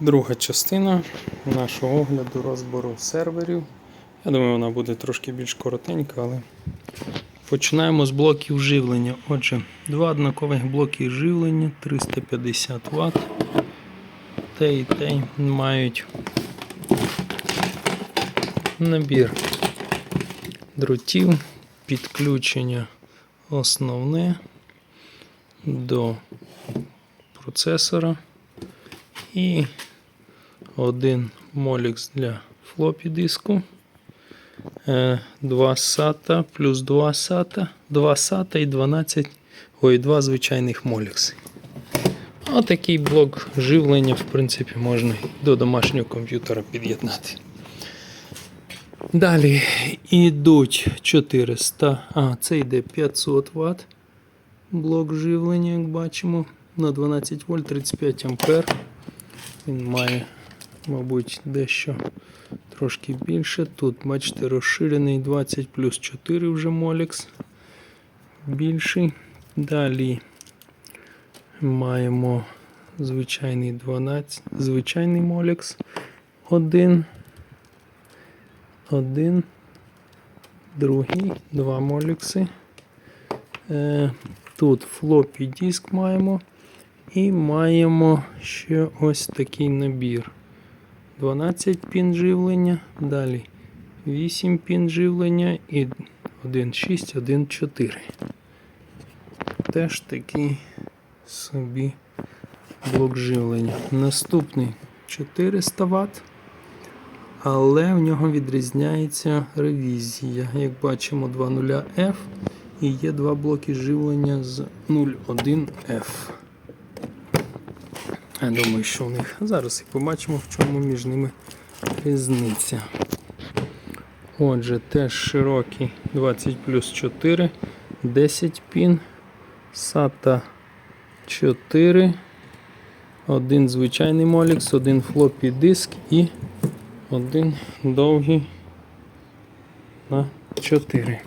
Друга частина нашого огляду розбору серверів. Я думаю, вона буде трошки більш коротенька, але починаємо з блоків живлення. Отже, два однакових блоки живлення 350 Вт. Те і те мають набір дротів, підключення основне до процесора і один молікс для флопі диску. Е, 2 SATA плюс 2 SATA, 2 SATA і 12, ой, 2 звичайних молікси. Отакий блок живлення, в принципі, можна до домашнього комп'ютера під'єднати. Далі йдуть 400, а це йде 500 Вт. Блок живлення, як бачимо, на 12 вольт 35 ампер. Він має, мабуть, дещо трошки більше. Тут, бачите, розширений 20 плюс 4 вже Molex. Більший. Далі маємо звичайний 12, звичайний Molex. Один. Один. Другий. Два молікси. Е, Тут флопі диск маємо. І маємо ще ось такий набір. 12 пін живлення, далі 8 пін живлення і 1.6, 1.4. Теж такий собі блок живлення. Наступний 400 Вт, але в нього відрізняється ревізія. Як бачимо, 2.0F і є два блоки живлення з 0.1F. Я думаю, що в них зараз і побачимо, в чому між ними різниця. Отже, теж широкий 20 плюс 4, 10 пін, SATA 4, один звичайний молікс, один флопі диск і один довгий на 4.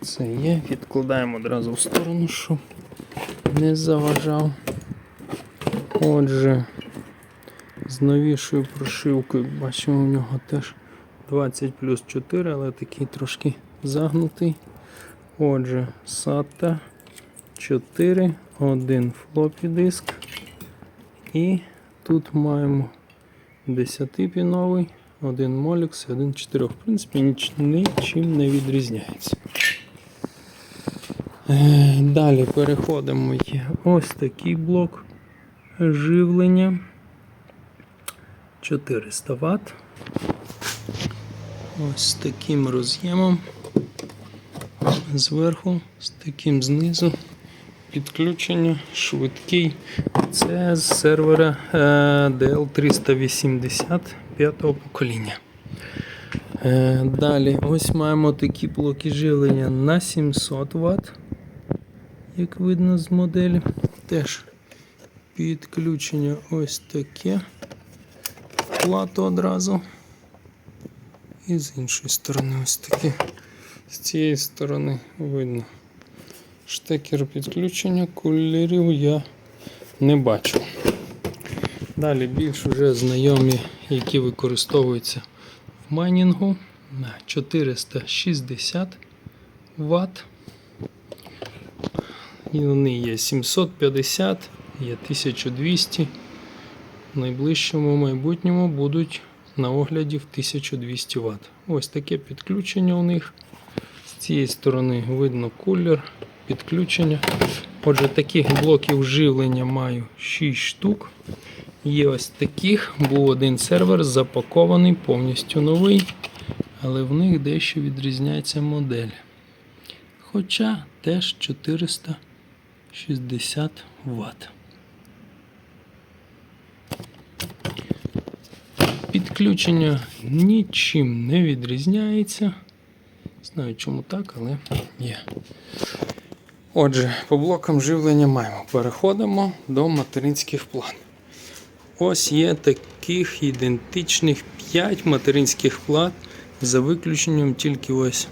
Це є. Відкладаємо одразу в сторону, щоб не заважав. Отже, з новішою прошивкою бачимо у нього теж 20 плюс 4, але такий трошки загнутий. Отже, SATA 4, один флопі диск. І тут маємо 10-піновий, один Molex і один 4. В принципі, нічим не відрізняється. Е, Далі переходимо. Є ось такий блок живлення 400 Вт. Ось з таким роз'ємом зверху, з таким знизу. Підключення швидкий. Це з сервера е, DL380 п'ятого покоління. Е, Далі ось маємо такі блоки живлення на 700 Вт, як видно з моделі. Теж підключення ось таке. Плату одразу. І з іншої сторони ось таке. З цієї сторони видно. Штекер підключення кулерів я не бачу. Далі більш вже знайомі, які використовуються в майнінгу на 460 Вт. І вони є 750, є 1200. В найближчому майбутньому будуть на огляді в 1200 Вт. Ось таке підключення у них. З цієї сторони видно кулер, підключення. Отже, таких блоків живлення маю 6 штук. Є ось таких. Був один сервер запакований, повністю новий, але в них дещо відрізняється модель. Хоча теж 460 Вт. Підключення нічим не відрізняється. Знаю чому так, але є. Отже, по блокам живлення маємо. Переходимо до материнських плат. Ось є таких ідентичних 5 материнських плат за виключенням тільки ось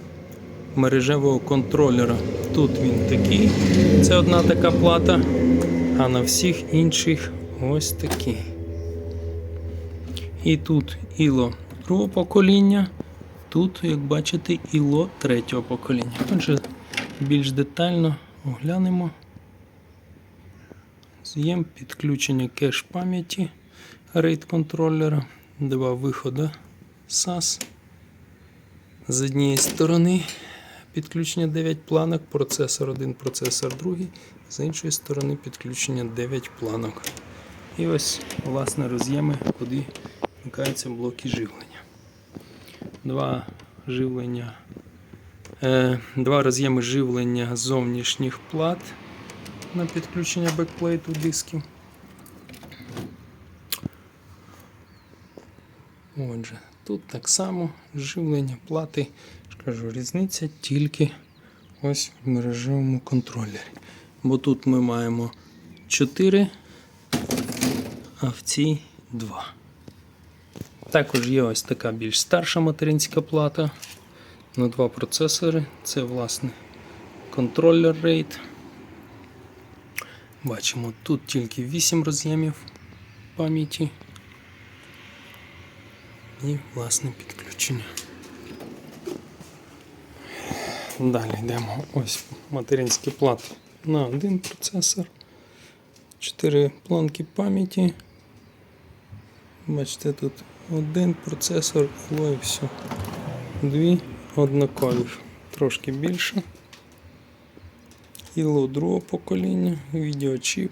мережевого контролера. Тут він такий, це одна така плата, а на всіх інших ось такий. І тут іло другого покоління, тут, як бачите, іло третього покоління. Отже, більш детально оглянемо. З'єм підключення кеш пам'яті RAID контролера, два виходи SAS. З однієї сторони підключення 9 планок, процесор 1, процесор 2, з іншої сторони підключення 9 планок. І ось, власне, роз'єми, куди вмикаються блоки живлення. Два живлення. Е, два роз'єми живлення зовнішніх плат на підключення бекплейту дисків. Отже, тут так само живлення плати. ж різниця тільки ось в мережевому контролері. Бо тут ми маємо 4, а в цій 2. Також є ось така більш старша материнська плата на два процесори. Це, власне, контролер RAID. Бачимо, тут тільки 8 роз'ємів пам'яті. І, власне, підключення. Далі йдемо. Ось материнські плати на один процесор. 4 планки пам'яті. Бачите, тут один процесор, і все. Дві однакові, трошки більше. Іло другого покоління, відеочіп,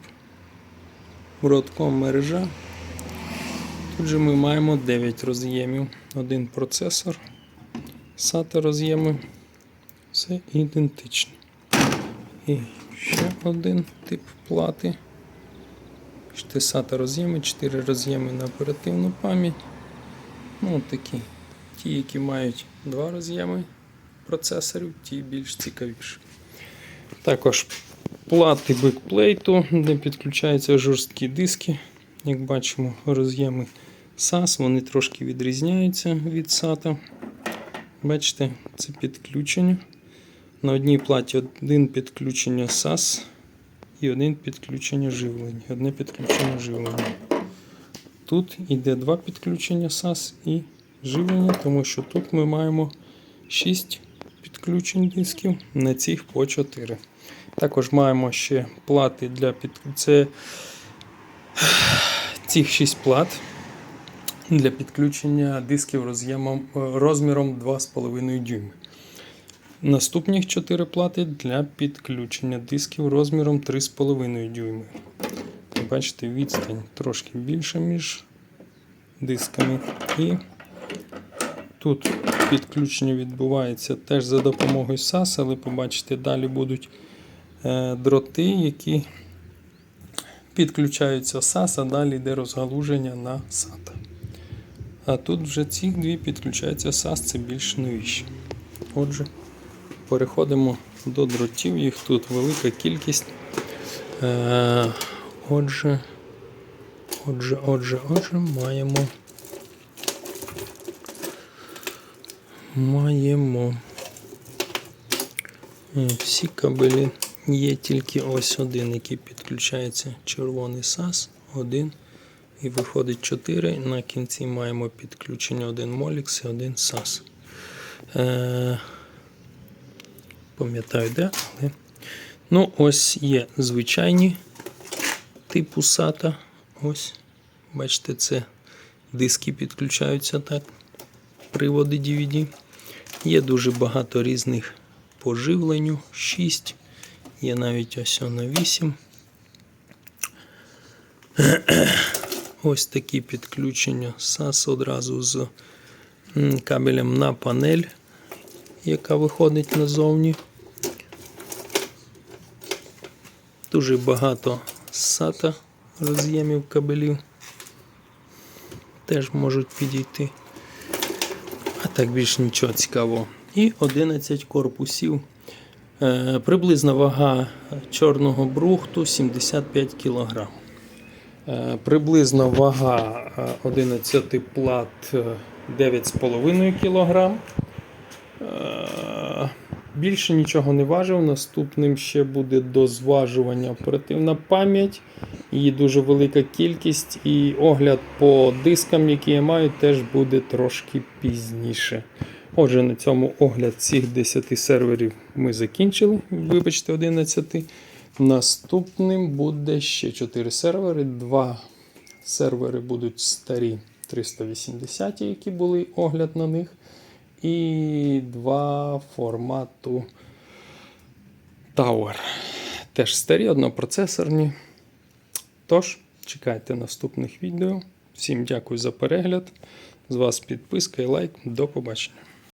Broadcom мережа. Тут же ми маємо 9 роз'ємів, один процесор, SATA роз'єми, все ідентично. І ще один тип плати. 4 SATA роз'єми, 4 роз'єми на оперативну пам'ять. Ну, такі. Ті, які мають два роз'єми процесорів, ті більш цікавіші. Також плати бекплейту, де підключаються жорсткі диски. Як бачимо, роз'єми SAS, вони трошки відрізняються від SATA. Бачите, це підключення. На одній платі один підключення SAS і один підключення живлення. Одне підключення живлення. Тут йде два підключення SAS і живлення, тому що тут ми маємо 6 підключень дисків, на цих по 4. Також маємо ще плати для підключення. Це цих 6 плат для підключення дисків роз'ємом е, розміром 2,5 дюйми. Наступних 4 плати для підключення дисків розміром 3,5 дюйми. Бачите, відстань трошки більша між дисками. І тут підключення відбувається теж за допомогою SAS, але побачите, далі будуть е, дроти, які підключаються SAS, а далі йде розгалуження на SATA. А тут вже ці дві підключаються SAS, це більш новіші. Отже, переходимо до дротів, їх тут велика кількість. Отже, отже, отже, отже, маємо. Маємо е, всі кабелі. Є тільки ось один, який підключається червоний SAS, один. І виходить 4. На кінці маємо підключення один Molix і один SAS. Е, пам'ятаю, де, але. Ну, ось є звичайні типу SATA. Ось. Бачите, це диски підключаються так. Приводи DVD. Є дуже багато різних по живленню. 6. Є навіть ось на 8. Ось такі підключення SAS одразу з кабелем на панель, яка виходить назовні. Дуже багато SATA роз'ємів кабелів. Теж можуть підійти. А так більше нічого цікавого. І 11 корпусів. Е, приблизна вага чорного брухту 75 кг. Е, приблизна вага е, 11 плат е, 9,5 кг. Більше нічого не важив. Наступним ще буде дозважування оперативна пам'ять. Її дуже велика кількість. І огляд по дискам, які я маю, теж буде трошки пізніше. Отже, на цьому огляд цих 10 серверів ми закінчили. Вибачте, 11. Наступним буде ще 4 сервери. Два сервери будуть старі 380, які були огляд на них. І два формату Tower. Теж старі, однопроцесорні. Тож, чекайте наступних відео. Всім дякую за перегляд. З вас підписка і лайк. До побачення.